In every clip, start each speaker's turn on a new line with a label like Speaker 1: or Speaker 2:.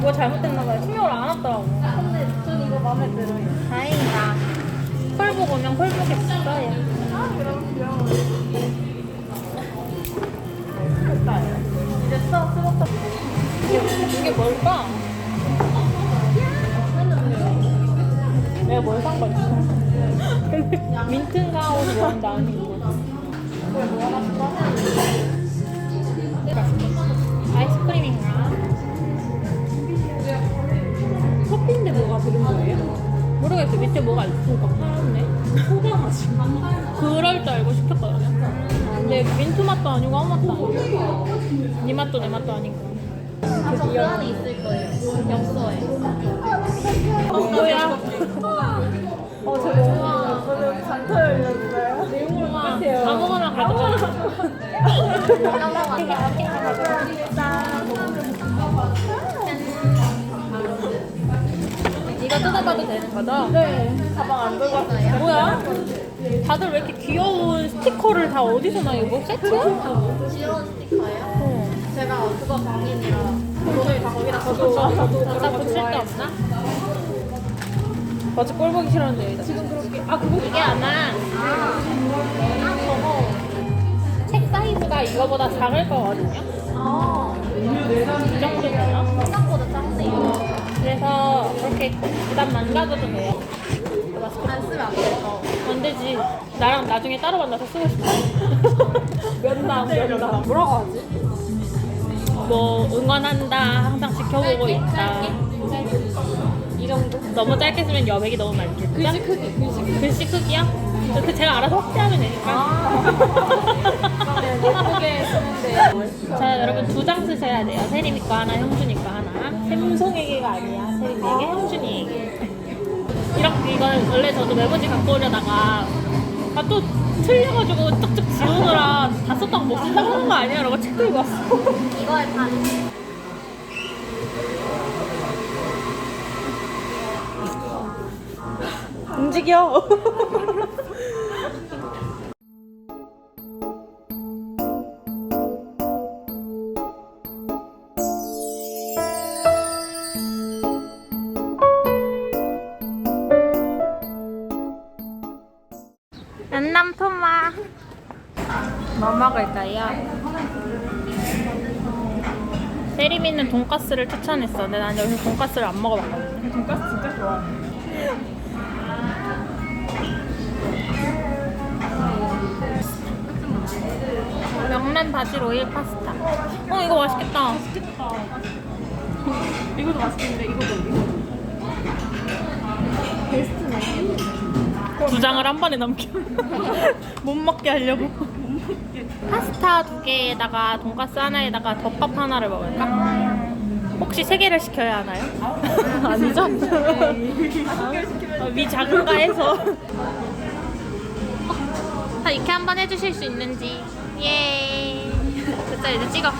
Speaker 1: 뭐가 잘못됐나 봐요. 신경을 안 왔더라고. 근데 전 이거 마음에 들어요. 다행이다. 오면 써요.
Speaker 2: 아 그럼 귀여워.
Speaker 1: 됐다. 이제 써, 쓰고 이게, 이게 뭘까? 내가 뭘 산 거지? 근데 민트인가 혹은 뭐인지 아니고. 그걸 뭐 하나 사? 아이스크림인가? 커피인데 뭐가 들은 거예요? 모르겠어. 밑에 뭐가 있으니까 팔았네. 소다 맛이. 그럴 줄 알고 시켰거든요. 근데 민트 맛도 아니고 아무 맛도 아니고. 네 맛도 내 맛도 아니고.
Speaker 2: 아, 저그 안에 있을 거예요. 엽서에.
Speaker 1: 어, 뭐야?
Speaker 2: 어, 저 너무 저는 잔터 열렸어요.
Speaker 1: 같아요. 아무거나 가져가. 이거 뜯어봐도 되는 거죠?
Speaker 2: 네. 가방 안 들고 왔어요.
Speaker 1: 뭐야? 다들 왜 이렇게 귀여운 스티커를 다 어디서 나 이거 세트야?
Speaker 2: 귀여운 스티커예요?
Speaker 1: 어.
Speaker 2: 제가 그거 광인이라 다 거기다
Speaker 1: 저도
Speaker 2: 저도 저도
Speaker 1: 나 붙일 데 없나? 맞아 꼴 보기 싫었는데 지금 그렇게 아 그거 이게 아마 아 책 사이즈가 이거보다 작을 거거든요.
Speaker 2: 아,
Speaker 1: 이 정도면
Speaker 2: 생각보다 작네요.
Speaker 1: 그래서 그렇게 부담 안 가져도 돼요.
Speaker 2: 안 쓰면 안 돼서.
Speaker 1: 안 되지. 나랑 나중에 따로 만나서 쓰고 싶어. 면담, 면담. 뭐라고 하지? 뭐, 응원한다. 항상 지켜보고 있다. 이 정도? 너무 짧게 쓰면 여백이 너무 많겠죠?
Speaker 2: 글씨 크기, 글씨 크기.
Speaker 1: 글씨? 그 제가 알아서 확대하면 되니까.
Speaker 2: 예쁘게 쓰는데.
Speaker 1: 자, 여러분 두 장 쓰셔야 돼요. 세림이 거 하나, 형준이 거 하나. 샘송에게가 아니야. 세림이에게, 형준이에게. 이렇게 이건 원래 저도 메모지 갖고 오려다가 아 또 틀려가지고 쭉쭉 지우느라 다 썼다고 못 쓴다고 하는 거 아니야? 라고 책 들고 왔어.
Speaker 2: 이거에 반.
Speaker 1: 움직여. 세리미는 돈가스를 추천했어. 근데 난 여기서 돈가스를 안 먹어봤거든.
Speaker 2: 돈가스 진짜 좋아해.
Speaker 1: 명란 바질 오일 파스타. 어 이거 맛있겠다.
Speaker 2: 이것도 맛있겠는데 이것도 이거. 베스트네.
Speaker 1: 두 장을 한 번에 남겨. 못 먹게 하려고. 파스타 두 개에다가 돈가스 하나에다가 덮밥 하나를 먹을까? 혹시 세 개를 시켜야 하나요? 아니죠? 어, 위 작은가 해서. 자, 이렇게 한 번 해주실 수 있는지. 예. 됐어, 이제 찍어.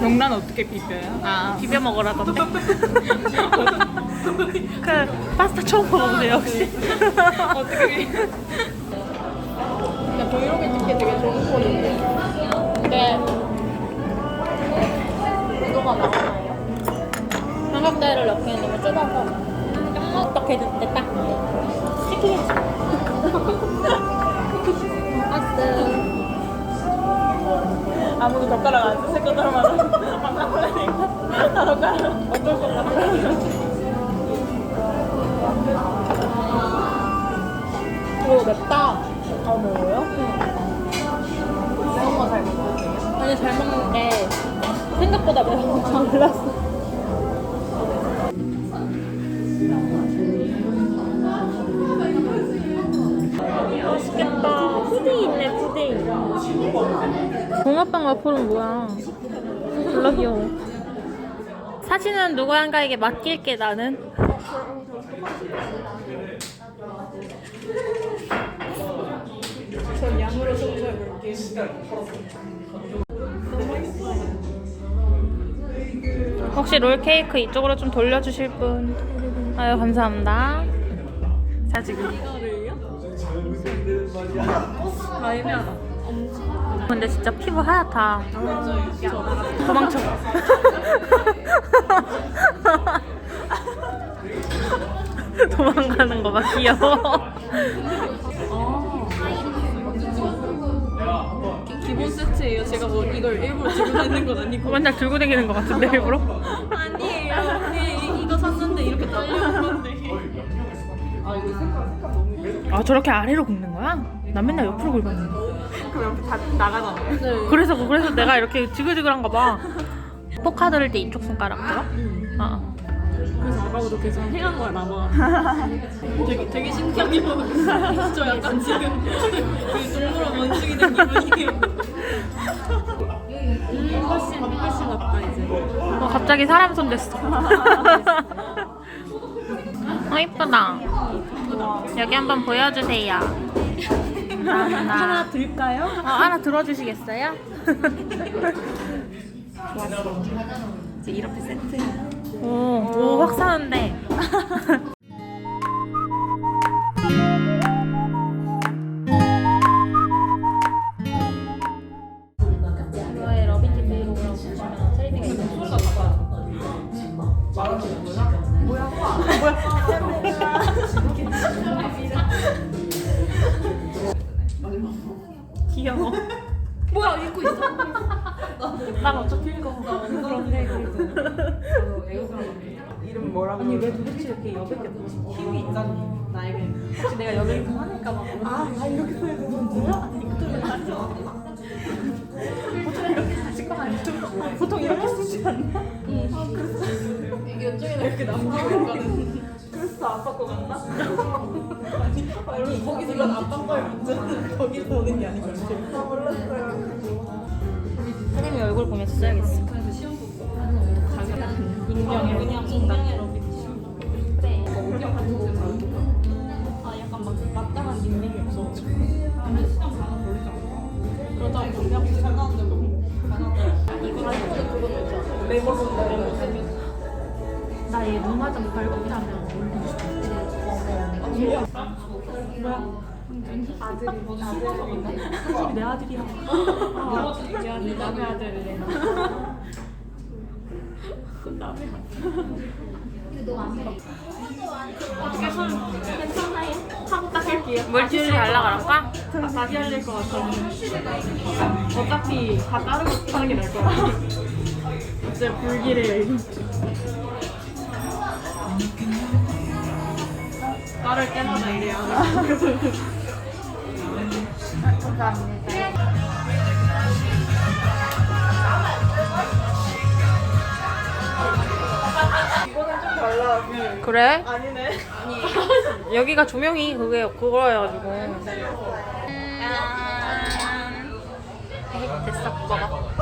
Speaker 2: 명란 어떻게 비벼요?
Speaker 1: 아, 비벼 먹으라던데. 그 파스타 처음 먹어보세요, 혹시?
Speaker 2: 어떻게 비벼? 나 브이로그 찍기 되게 좋은 꼴인데.
Speaker 1: 네.
Speaker 2: 이거가 나오나요?
Speaker 1: 삼각대를 넣기엔 너무 좁아서 어떻게 됐다. 시키겠지. 아스.
Speaker 2: 아무도 젓가락 안 쓰실 거더만 안 나오려니까 나 젓가락 어쩔 수 없나
Speaker 1: 오, 맵다.
Speaker 2: 아 매워요? 매운 거잘 먹어요?
Speaker 1: 아니, 잘 먹는데 생각보다 매운 거 몰랐어. 맛있겠다. 푸딩 있네, 푸딩. 붕어빵 와플은 뭐야? 졸라 귀여워. 사진은 누구 한가에게 맡길게, 나는.
Speaker 2: 전 양으로 승부해볼게요
Speaker 1: 혹시 롤 케이크 이쪽으로 좀 돌려주실 분? 아유 감사합니다. 자 지금?
Speaker 2: 아 애매하다
Speaker 1: 근데 진짜 피부 하얗다.
Speaker 2: 저
Speaker 1: 도망쳐. 도망가는 거 봐 귀여워.
Speaker 2: 기본 세트예요. 제가 뭐 이걸 일부러 들고 다니는 건 아니고.
Speaker 1: 맨날 들고 다니는 거 같은데 일부러?
Speaker 2: 아니에요. 네, 이거 샀는데 이렇게 딸려온 건데. 아 이거 색깔 색깔 너무 예뻐.
Speaker 1: 아 저렇게 아래로 굽는 거야? 난 맨날 옆으로 굽었는데.
Speaker 2: 그럼 이렇게 다 나가잖아요. 네.
Speaker 1: 그래서 그래서 내가 이렇게 지글지글한가 봐. 포카 들을 때 이쪽 손가락 들어? 어.
Speaker 2: 그래서 아까부터 계속 해간 거야 나만. 되게 되게 신기하게 저 약간 지금 그 동물원 원숭이 된 기분이에요. 음, 훨씬 훨씬 낫다 이제.
Speaker 1: 어, 갑자기 사람 손 됐어. 어 이쁘다. 여기 한번 보여주세요.
Speaker 2: 하나 드릴까요?
Speaker 1: 어, 하나 들어주시겠어요?
Speaker 2: 이제 이렇게 세트.
Speaker 1: 오, 오, 확 사는데.
Speaker 2: 뭐야 읽고 있어.
Speaker 1: 난 어차피 읽어.
Speaker 2: 그런데 이름 뭐라고? 아니 왜 도대체 이렇게 여백게 힘이 있잖니 나에게. 혹시 내가 여백이 하니까 막. 아, 아 이렇게 써야 되는 거야? 아니 그때는 아니죠. 보통 이렇게 하실 거 아니죠? 보통 이렇게 쓰지 않나? 아 그래서 이쪽에다 이렇게 남기고 가는. 그래서 아빠 거 같나? 아니, 아, 여러분 거기서 이건 아빠 거의 문제는 거기서 오는 게 아니고 이렇게. 아 몰랐어요.
Speaker 1: 선생님 얼굴 보면서 써야겠어.
Speaker 2: 러비티 아 약간 막 마땅한 닉네임이 없어가지고. 근데 시장 가나 돌리잖아 그러다 보면 나는데 너무 이거 아이폰에 그것도 있잖아. 메모 메모
Speaker 1: 나얘 눈화 좀 발급하면 올리고.
Speaker 2: 뭐야 아들이 아들이 사실 내 아들이야 아 미안해 남의 아들이래 남의 어떻게 손 괜찮아요? 하고 닦을게요
Speaker 1: 물티슈 달라 그럴까?
Speaker 2: 다시 될것 같아 어차피 다 따르고 하는 게 나을 것 같아 이제 불길을 따를 때마다 이래야 이거는 좀 달라
Speaker 1: 그래?
Speaker 2: 아니네
Speaker 1: 여기가 조명이 그게 그거여가지고. 됐어, 먹어.